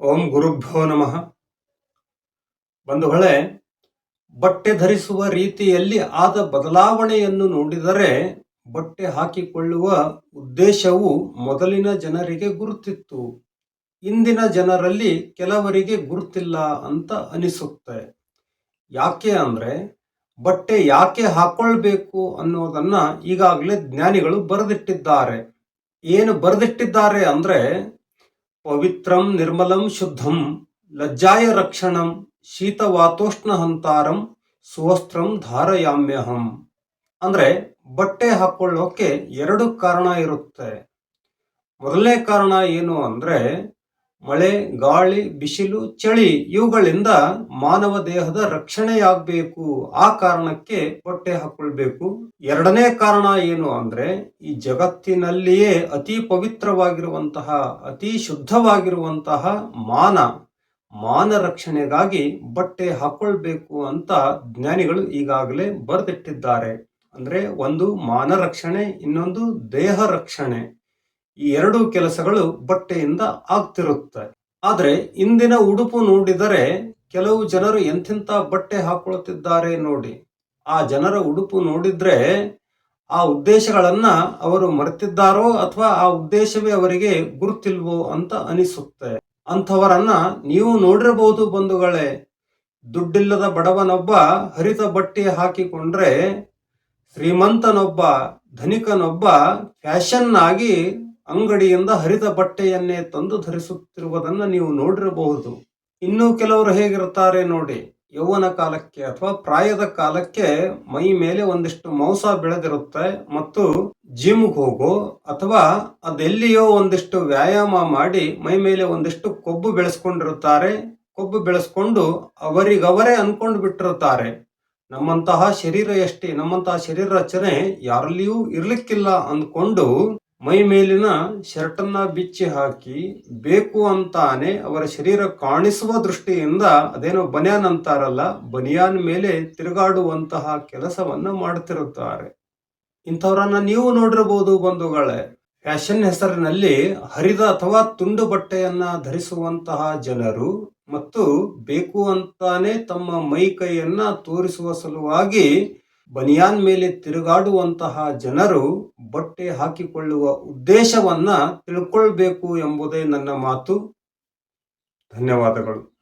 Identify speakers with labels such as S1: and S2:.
S1: ಓಂ ಗುರುಭ್ಯೋ ನಮಃ. ಬಂಧುಗಳೇ, ಬಟ್ಟೆ ಧರಿಸುವ ರೀತಿಯಲ್ಲಿ ಆದ ಬದಲಾವಣೆಯನ್ನು ನೋಡಿದರೆ ಬಟ್ಟೆ ಹಾಕಿಕೊಳ್ಳುವ ಉದ್ದೇಶವು ಮೊದಲಿನ ಜನರಿಗೆ ಗುರುತಿತ್ತು. ಇಂದಿನ ಜನರಲ್ಲಿ ಕೆಲವರಿಗೆ ಗುರುತಿಲ್ಲ ಅಂತ ಅನಿಸುತ್ತೆ. ಯಾಕೆ ಅಂದ್ರೆ, ಬಟ್ಟೆ ಯಾಕೆ ಹಾಕೊಳ್ಬೇಕು ಅನ್ನೋದನ್ನ ಈಗಾಗಲೇ ಜ್ಞಾನಿಗಳು ಬರೆದಿಟ್ಟಿದ್ದಾರೆ. ಏನು ಬರೆದಿಟ್ಟಿದ್ದಾರೆ ಅಂದ್ರೆ ಪವಿತ್ರಂ ನಿರ್ಮಲಂ ಶುದ್ಧಂ, ಲಜ್ಜಾಯ ರಕ್ಷಣಂ ಶೀತವಾತೋಷ್ಣ ಹಂತಾರಂ ಸುವಸ್ತ್ರಂ ಧಾರಯಾಮ್ಯಹಂ. ಅಂದ್ರೆ ಬಟ್ಟೆ ಹಾಕೊಳ್ಳೋಕೆ ಎರಡು ಕಾರಣ ಇರುತ್ತೆ. ಮೊದಲನೇ ಕಾರಣ ಏನು ಅಂದ್ರೆ ಮಳೆ, ಗಾಳಿ, ಬಿಸಿಲು, ಚಳಿ ಇವುಗಳಿಂದ ಮಾನವ ದೇಹದ ರಕ್ಷಣೆಯಾಗಬೇಕು. ಆ ಕಾರಣಕ್ಕೆ ಬಟ್ಟೆ ಹಾಕೊಳ್ಬೇಕು. ಎರಡನೇ ಕಾರಣ ಏನು ಅಂದ್ರೆ, ಈ ಜಗತ್ತಿನಲ್ಲಿಯೇ ಅತಿ ಪವಿತ್ರವಾಗಿರುವಂತಹ, ಅತಿ ಶುದ್ಧವಾಗಿರುವಂತಹ ಮಾನ. ಮಾನ ರಕ್ಷಣೆಗಾಗಿ ಬಟ್ಟೆ ಹಾಕೊಳ್ಬೇಕು ಅಂತ ಜ್ಞಾನಿಗಳು ಈಗಾಗಲೇ ಬರೆದಿಟ್ಟಿದ್ದಾರೆ. ಅಂದ್ರೆ ಒಂದು ಮಾನ ರಕ್ಷಣೆ, ಇನ್ನೊಂದು ದೇಹ ರಕ್ಷಣೆ. ಈ ಎರಡು ಕೆಲಸಗಳು ಬಟ್ಟೆಯಿಂದ ಆಗ್ತಿರುತ್ತೆ. ಆದರೆ ಇಂದಿನ ಉಡುಪು ನೋಡಿದರೆ ಕೆಲವು ಜನರು ಎಂಥೆಂಥ ಬಟ್ಟೆ ಹಾಕೊಳ್ತಿದ್ದಾರೆ ನೋಡಿ. ಆ ಜನರ ಉಡುಪು ನೋಡಿದ್ರೆ ಆ ಉದ್ದೇಶಗಳನ್ನು ಅವರು ಮರೆತಿದ್ದಾರೋ ಅಥವಾ ಆ ಉದ್ದೇಶವೇ ಅವರಿಗೆ ಗುರುತಿಲ್ವೋ ಅಂತ ಅನಿಸುತ್ತೆ. ಅಂಥವರನ್ನ ನೀವು ನೋಡಿರಬಹುದು ಬಂಧುಗಳೇ. ದುಡ್ಡಿಲ್ಲದ ಬಡವನೊಬ್ಬ ಹರಿತ ಬಟ್ಟೆ ಹಾಕಿಕೊಂಡ್ರೆ ಶ್ರೀಮಂತನೊಬ್ಬ, ಧನಿಕನೊಬ್ಬ ಫ್ಯಾಷನ್ ಆಗಿ ಅಂಗಡಿಯಿಂದ ಹರಿದ ಬಟ್ಟೆಯನ್ನೇ ತಂದು ಧರಿಸುತ್ತಿರುವುದನ್ನ ನೀವು ನೋಡಿರಬಹುದು. ಇನ್ನು ಕೆಲವರು ಹೇಗಿರುತ್ತಾರೆ ನೋಡಿ, ಯೌವನ ಕಾಲಕ್ಕೆ ಅಥವಾ ಪ್ರಾಯದ ಕಾಲಕ್ಕೆ ಮೈ ಮೇಲೆ ಒಂದಿಷ್ಟು ಮೌಸ ಬೆಳೆದಿರುತ್ತೆ ಮತ್ತು ಜಿಮ್ಗೆ ಹೋಗೋ ಅಥವಾ ಅದೆಲ್ಲಿಯೋ ಒಂದಿಷ್ಟು ವ್ಯಾಯಾಮ ಮಾಡಿ ಮೈ ಮೇಲೆ ಒಂದಿಷ್ಟು ಕೊಬ್ಬು ಬೆಳೆಸ್ಕೊಂಡಿರುತ್ತಾರೆ. ಕೊಬ್ಬು ಬೆಳೆಸ್ಕೊಂಡು ಅವರಿಗವರೇ ಅನ್ಕೊಂಡು ಬಿಟ್ಟಿರುತ್ತಾರೆ. ನಮ್ಮಂತಹ ಶರೀರ ಎಷ್ಟೇ, ನಮ್ಮಂತಹ ಶರೀರ ರಚನೆ ಯಾರಲ್ಲಿಯೂ ಇರ್ಲಿಕ್ಕಿಲ್ಲ ಅಂದ್ಕೊಂಡು ಮೈ ಮೇಲಿನ ಶರ್ಟನ್ನ ಬಿಚ್ಚಿ ಹಾಕಿ ಬೇಕು ಅಂತಾನೆ ಅವರ ಶರೀರ ಕಾಣಿಸುವ ದೃಷ್ಟಿಯಿಂದ ಅದೇನೋ ಬನಿಯಾನ್ ಅಂತಾರಲ್ಲ, ಬನಿಯಾನ್ ಮೇಲೆ ತಿರುಗಾಡುವಂತಹ ಕೆಲಸವನ್ನು ಮಾಡುತ್ತಿರುತ್ತಾರೆ ಇಂಥವರನ್ನ ನೀವು ನೋಡಿರಬಹುದು ಬಂಧುಗಳೇ. ಫ್ಯಾಷನ್ ಹೆಸರಿನಲ್ಲಿ ಹರಿದ ಅಥವಾ ತುಂಡು ಬಟ್ಟೆಯನ್ನ ಧರಿಸುವಂತಹ ಜನರು ಮತ್ತು ಬೇಕು ಅಂತಾನೆ ತಮ್ಮ ಮೈ ಕೈಯನ್ನ ತೋರಿಸುವ ಸಲುವಾಗಿ ಬನಿಯಾನ್ ಮೇಲೆ ತಿರುಗಾಡುವಂತಹ ಜನರು ಬಟ್ಟೆ ಹಾಕಿಕೊಳ್ಳುವ ಉದ್ದೇಶವನ್ನ ತಿಳ್ಕೊಳ್ಬೇಕು ಎಂಬುದೇ ನನ್ನ ಮಾತು. ಧನ್ಯವಾದಗಳು.